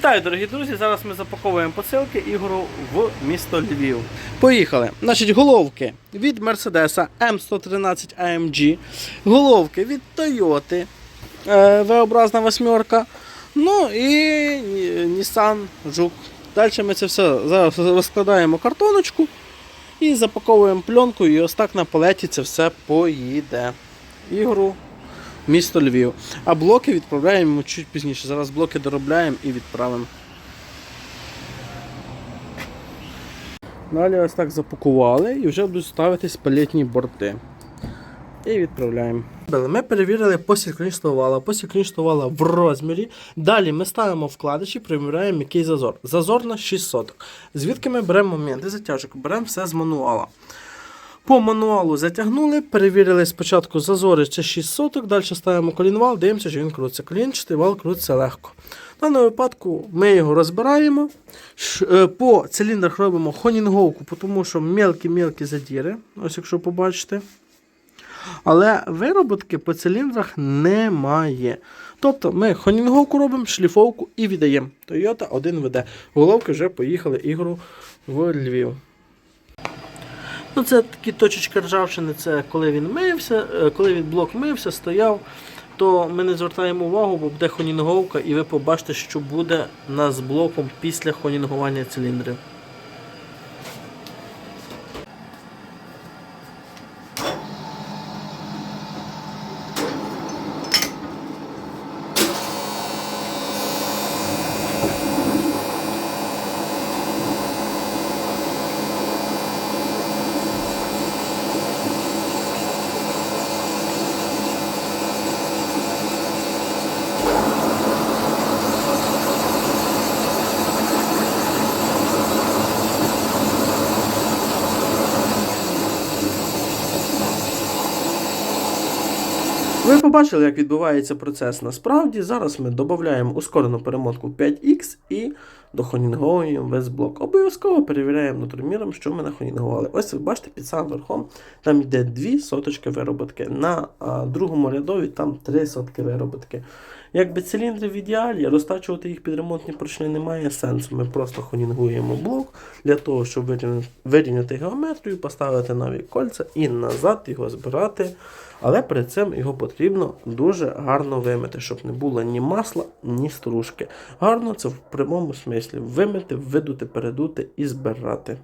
Вітаю, дорогі друзі! Зараз ми запаковуємо посилки Ігору в місто Львів. Поїхали. Значить, головки від Mercedes M113 AMG, головки від Toyota е, V-образна восьмерка. Ну і Nissan Juke. Далі ми це все зараз розкладаємо картоночку і запаковуємо пленку, і ось так на палеті це все поїде. Ігору місто Львів. А блоки відправляємо чуть пізніше. Зараз блоки доробляємо і відправимо. Далі ось так запакували і вже будуть ставитись палетні борти. І відправляємо. Ми перевірили посількнічного вала, посількнічного вала в розмірі. Далі ми ставимо вкладиші, перевіряємо, який зазор. Зазор на 6 соток. Звідки ми беремо моменти затяжок? Беремо все з мануала. По мануалу затягнули, перевірили спочатку зазори це 6 соток, далі ставимо колінвал, дивимося, що він крутиться. Колінчатий вал крутиться легко. В даному випадку ми його розбираємо. Е, По циліндрах робимо хонінговку, тому що мелкі-мелкі задіри, ось якщо побачите. Але вироботки по циліндрах немає. Тобто ми хонінговку робимо, шліфовку і віддаємо. Toyota 1 веде. Головки вже поїхали ігру в Львів. Ну, це такі точечки ржавчини, це коли він мився, е, коли він блок мився, стояв, то ми не звертаємо увагу, бо буде хонінговка, і ви побачите, що буде нас блоком після хонінгування циліндрів. Ви побачили, як відбувається процес насправді. Зараз ми додаємо ускорену перемотку 5X і дохонінговуємо весь блок. Обов'язково перевіряємо нутроміром, що ми нахонінгували. Ось ви бачите, під самим верхом там йде 2 соточки вироботки. На а, другому рядові там 3 сотки вироботки. Якби циліндри в ідеалі, розтачувати їх під ремонтні поршні немає сенсу. Ми просто хонінгуємо блок для того, щоб вирівняти геометрію, поставити нові кольця і назад його збирати. Але перед цим його потрібно дуже гарно вимити, щоб не було ні масла, ні стружки. Гарно це в прямому смислі вимити, видути, передути і збирати.